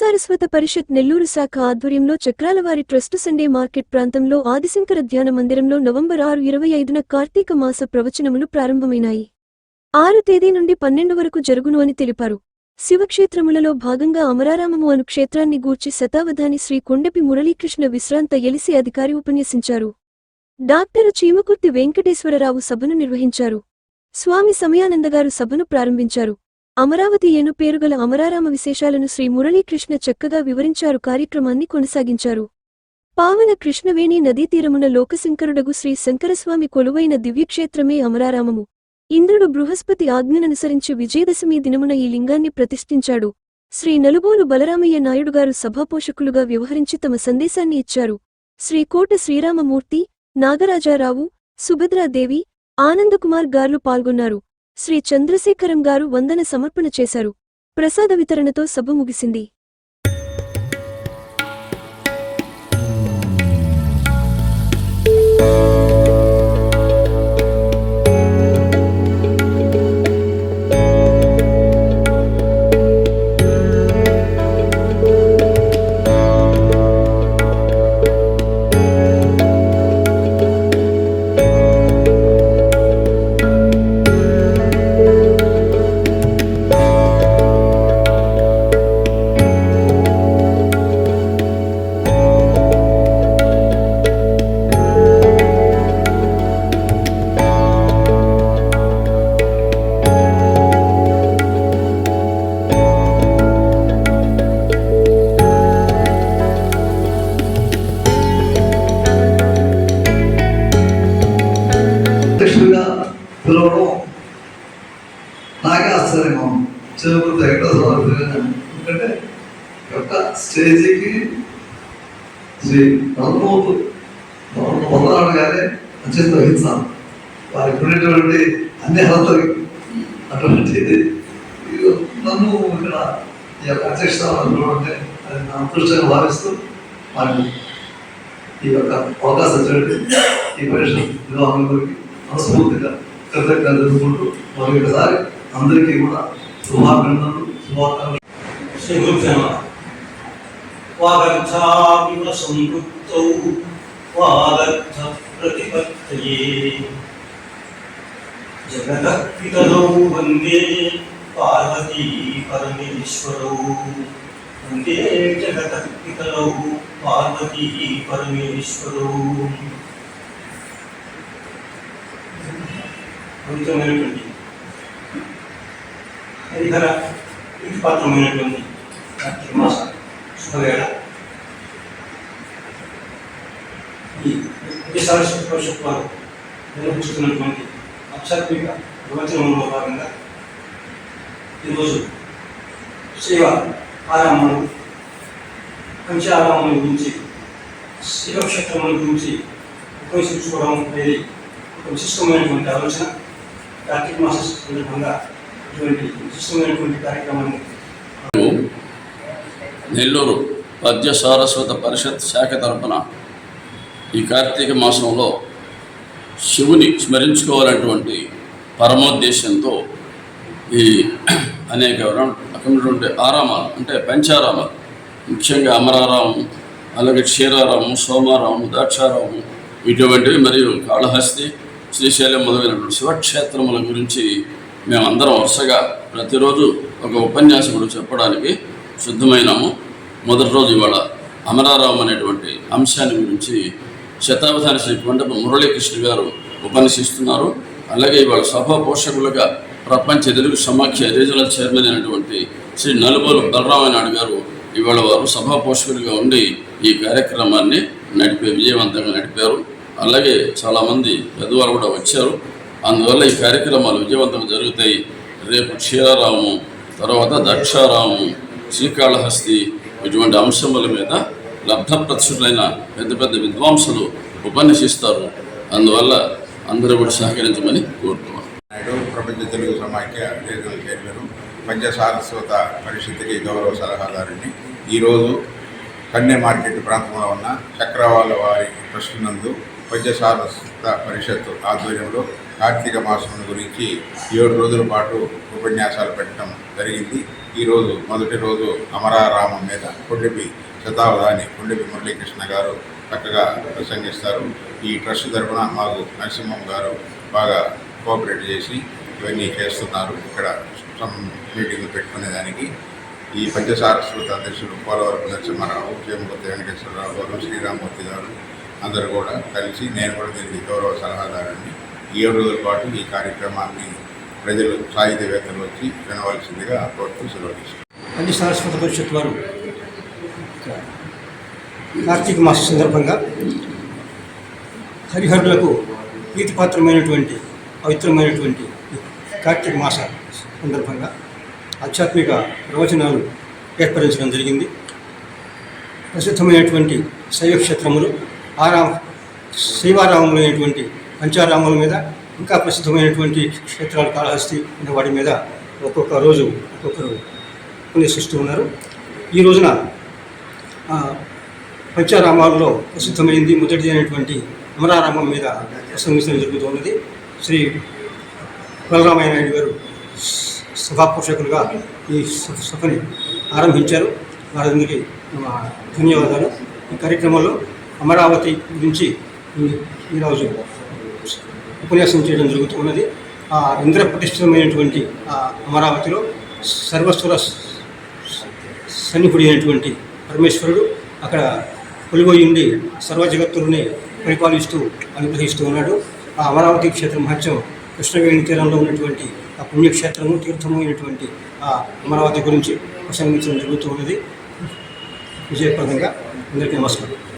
పంచసారస్వత పరిషత్ నెల్లూరు శాఖ ఆధ్వర్యంలో చక్రాలవారి trust Sunday market ప్రాంతంలో ఆదిశంకర ధ్యాన మందిరంలో నవంబర్ ఆరు ఇరవై ఐదున కార్తీక మాస ప్రవచనములు ప్రారంభమైనాయి. ఆరు తేదీ నుండి పన్నెండు వరకు జరుగును అని తెలిపారు. శివక్షేత్రములలో భాగంగా అమరారామము అను క్షేత్రాన్ని గూర్చి శతావధాని శ్రీ కొండపి మురళీకృష్ణ విశ్రాంత ఎలిసి అధికారి ఉపన్యసించారు. డాక్టర్ చీమకుర్తి వెంకటేశ్వరరావు సభను నిర్వహించారు. స్వామి సమయానందగారు సభను ప్రారంభించారు. అమరావతి ఏను పేరుగల అమరారామ విశేషాలను శ్రీ మురళీకృష్ణ చక్కగా వివరించారు కార్యక్రమాన్ని కొనసాగించారు. పావన కృష్ణవేణి నదీతీరమున లోకశంకరుడగు శ్రీ శంకరస్వామి కొలువైన దివ్యక్షేత్రమే అమరారామము. ఇంద్రుడు బృహస్పతి ఆజ్ఞననుసరించి విజయదశమి దినమున ఈ లింగాన్ని ప్రతిష్ఠించాడు. శ్రీ నలుబోలు బలరామయ్య నాయుడుగారు సభాపోషకులుగా వ్యవహరించి తమ సందేశాన్ని ఇచ్చారు. శ్రీ కోట శ్రీరామమూర్తి నాగరాజారావు సుభద్రాదేవి ఆనందకుమార్ గార్లు పాల్గొన్నారు. శ్రీ చంద్రశేఖరం గారు వందన సమర్పణ చేశారు. ప్రసాద వితరణతో సభ ముగిసింది. శ్రీ నందమూర్తి వందనాడు గారే అత్యంత వహించాలి వారికి ఉండేటువంటి అన్ని అర్హతలు అటువంటిది నన్ను ఇక్కడ ఈ యొక్క అధ్యక్ష అంటే అది నా అదృష్టంగా భావిస్తూ వారిని ఈ యొక్క అవకాశం చూడండి ఈ పరిషత్ నిర్వాహకులకి మనస్ఫూర్తిగా కృతజ్ఞతలు తెలుపుకుంటూ మరొకసారి అందరికీ కూడా శుభాభినందనలు శుభాకాంక్షలు. వాగర్థామివ వాగర్థావివ వాగర్థ ప్రతిపత్తయే జగతః వందే పార్వతీ పరమేశ్వరౌ వందే జగతః పార్వతీ పరమేశ్వరౌ పవిత్రమైనటువంటి హరిహర ఇది పాత్రమైనటువంటి కార్తీక ఈ విశాల పరిషత్ వారు నిర్వహిస్తున్నటువంటి ఆధ్యాత్మిక ప్రవచనంలో భాగంగా ఈరోజు శివ ఆరామణం పంచారామం గురించి శివక్షేత్రముల గురించి ఉపయోగించుకోవడం అనేది ఒక విశిష్టమైనటువంటి ఆలోచన. కార్తీక మాస సందర్భంగా ఇటువంటి విశిష్టమైనటువంటి కార్యక్రమాన్ని నెల్లూరు పద్య సారస్వత పరిషత్ శాఖ తరపున ఈ కార్తీక మాసంలో శివుని స్మరించుకోవాలనేటువంటి పరమోద్దేశంతో ఈ అనేక రం- ఆరామాలు అంటే పంచారామాలు ముఖ్యంగా అమరారామం అలాగే క్షీరారామం సోమారామం దాక్షారామం ఇటువంటివి మరియు కాళహస్తి శ్రీశైలం మొదలైనటువంటి శివక్షేత్రముల గురించి మేమందరం వరుసగా ప్రతిరోజు ఒక ఉపన్యాసకుడు చెప్పడానికి శుద్ధమైనాము. మొదటి రోజు ఇవాళ అమరారావు అనేటువంటి అంశాన్ని గురించి శతావధాని శ్రీ కొండప మురళీకృష్ణ గారు ఉపన్యసిస్తున్నారు. అలాగే ఇవాళ సభా పోషకులుగా ప్రపంచ తెలుగు సమాఖ్య రీజనల్ చైర్మన్ అయినటువంటి శ్రీ నలుబోలు బలరామనాయుడు గారు ఇవాళ వారు సభా పోషకులుగా ఉండి ఈ కార్యక్రమాన్ని నడిపే విజయవంతంగా నడిపారు. అలాగే చాలామంది పెద్దవారు కూడా వచ్చారు. అందువల్ల ఈ కార్యక్రమాలు విజయవంతంగా జరుగుతాయి. రేపు క్షీరారాము తర్వాత దక్షారాము శ్రీకాళహస్తి ఇటువంటి అంశముల మీద లబ్ధప్రతిష్ఠులైన పెద్ద పెద్ద విద్వాంసులు ఉపన్యసిస్తారు. అందువల్ల అందరూ కూడా సహకరించమని కోరుతున్నాను నాయుడు ప్రపంచ తెలుగు సమాఖ్య రీజనల్ చైర్మన్ పంచసారస్వత పరిషత్తుకి గౌరవ సలహాదారుని ఈరోజు కన్నె మార్కెట్ ప్రాంతంలో ఉన్న చక్రవాళ్ళ వారి ట్రస్ట్ నందు పంచసారస్వత పరిషత్ ఆధ్వర్యంలో కార్తీక మాసం గురించి ఏడు రోజుల పాటు ఉపన్యాసాలు పెట్టడం జరిగింది. ఈరోజు మొదటి రోజు అమరారామం మీద కొండపి శతావధాని కొండపి మురళీకృష్ణ గారు చక్కగా ప్రసంగిస్తారు. ఈ ట్రస్ట్ తరఫున మాకు నరసింహం గారు బాగా కోఆపరేట్ చేసి ఇవన్నీ చేస్తున్నారు. ఇక్కడ మీటింగ్ పెట్టుకునే పెట్టుకునేదానికి. ఈ పంచసారస్వత అధ్యక్షులు పోలవరపు నరసింహారావు చేమకుర్తి వెంకటేశ్వరరావు గారు శ్రీరామూర్తి గారు అందరూ కూడా కలిసి నేను కూడా దీనికి గౌరవ సలహాదారుని ఏడు రోజుల పాటు ఈ కార్యక్రమాన్ని ప్రజలు సాహిత్యవేత్తలు వచ్చి వినవలసిందిగా కోరుతూ సెలవు సారస్వత పరిషత్ వారు కార్తీక మాస సందర్భంగా హరిహరులకు ప్రీతిపాత్రమైనటువంటి పవిత్రమైనటువంటి కార్తీక మాస సందర్భంగా ఆధ్యాత్మిక ప్రవచనాలు ఏర్పరించడం జరిగింది. ప్రసిద్ధమైనటువంటి శైవ క్షేత్రములు ఆరామ శైవారామములైనటువంటి పంచారాముల మీద ఇంకా ప్రసిద్ధమైనటువంటి క్షేత్రాలు కాళహస్తి అనే వాటి మీద ఒక్కొక్క రోజు ఒక్కొక్కరు ఉపన్యసిస్తూ ఉన్నారు. ఈ రోజున పంచారామాల్లో పంచారామాలలో ప్రసిద్ధమైంది మొదటిది అయినటువంటి అమరారామం మీద ప్రసంగించడం జరుగుతున్నది శ్రీ బలరామయ్య నాయుడు గారు సభాపోషకులుగా ఈ సభని ఆరంభించారు. వారందరికీ ధన్యవాదాలు. ఈ కార్యక్రమంలో అమరావతి గురించి ఈరోజు ఉపన్యాసం చేయడం జరుగుతున్నది. ఆ ఇంద్ర ప్రతిష్ఠితమైనటువంటి ఆ అమరావతిలో సర్వస్వర సన్నిపుడి అయినటువంటి పరమేశ్వరుడు అక్కడ కొలువై ఉండి సర్వ జగత్తులని పరిపాలిస్తూ అనుగ్రహిస్తూ ఉన్నాడు. ఆ అమరావతి క్షేత్ర మహత్యం కృష్ణవేణి తీరంలో ఉన్నటువంటి ఆ పుణ్యక్షేత్రము తీర్థము అయినటువంటి ఆ అమరావతి గురించి ప్రసంగించడం జరుగుతూ ఉన్నది విజయప్రదంగా అందరికీ నమస్కారం.